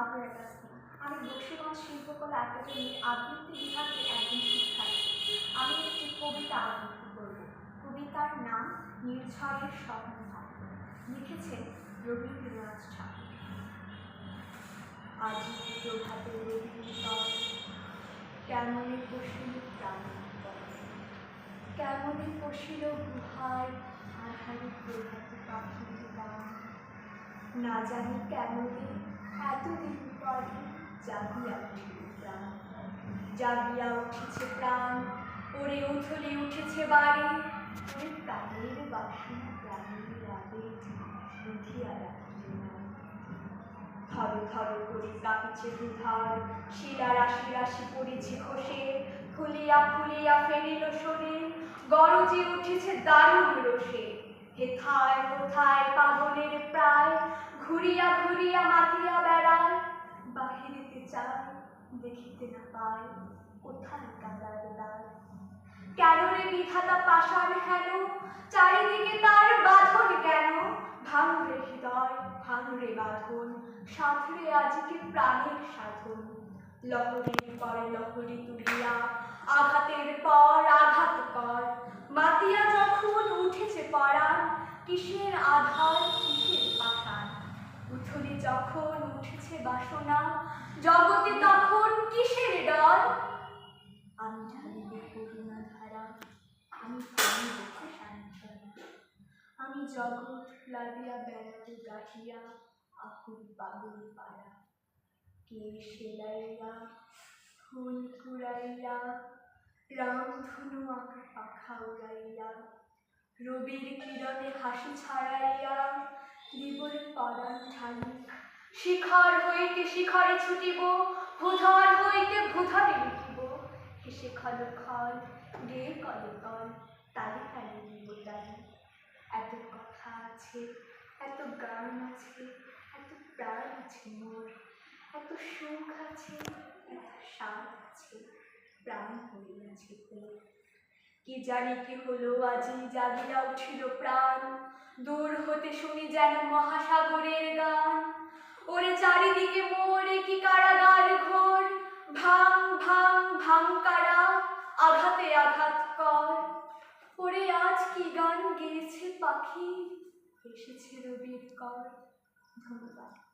মাগুরা কাছে আমি বক্সিগঞ্জ শিল্পকলা একাডেমির আবৃত্তি বিভাগের একজন শিক্ষার্থী। আমি একটি কবিতা আবৃত্তি করব। কবিতার নাম নির্ঝরের স্বপ্ন লিখেছেন রবীন্দ্রনাথ ঠাকুর। আজি প্রভাতে রবীন্দ্র কেমনে পশিল প্রাণ কেমনে পশিল গুহায় আধারে প্রভাতে গান না জানি কেমনে জাগিয়া প্রাণ উঠেছে প্রাণ, ওরে উঠেছে বাড়ি। বাসনা প্রাণের বুঝিয়া করে দুধার শিলা রাশি রাশি পড়েছে খসে। ফুলিয়া ফুলিয়া ফেরিল গরজে উঠেছে দারুণ রোষে। হেথায় কোথায় পাগলের প্রায়, ঘুরিয়া ঘুরিয়া মাতিয়া পায় কোথায় কাদার দায় কেন রে বিধাতা পাষাণ হেন? চারিদিকে তার বাঁধন কেন? ভাঙরে হৃদয়, ভাঙরে বাঁধন সাঁতরে আজকে প্রাণের সাধন। লহরীর পরে লহরী তুলিয়া, আঘাতের পর আঘাত কর। মাতিয়া যখন উঠেছে পরাণ কিসের আধার? জগৎ লাগিয়া বেড়াতে গাহিয়া আকুল পাগল পাড়া কে সেলাইয়া, ফুল কুড়াইয়া রামধনু আঁকা পাখা উড়াইয়া, রবির কিরণে হাসি ছাড়াইয়া দিবর পরাণ ঢালি শিখর হইতে শিখরে ছুটিব, ভূধর হইতে ভূধরে লিখিব হেসে খল খল গে কল কল, তালে তালে কথা আছে, এত গান আছে, এত প্রাণ আছে মোর, এত সুখ আছে, এত স্বাদ আছে, প্রাণ হইয়াছে তোর কি জানি কি হলো, আজি জাগিয়া উঠিল প্রাণ, দূর হতে শুনি যেন মহাসাগরের গান। ওরে চারিদিকে মোরে কি কারাগার ঘোর, ভাং ভাং ভাং কারা, আঘাতে আঘাত কর। ওরে আজ কি গান গেয়েছে পাখি এসেছে রবির কর। ধন্যবাদ।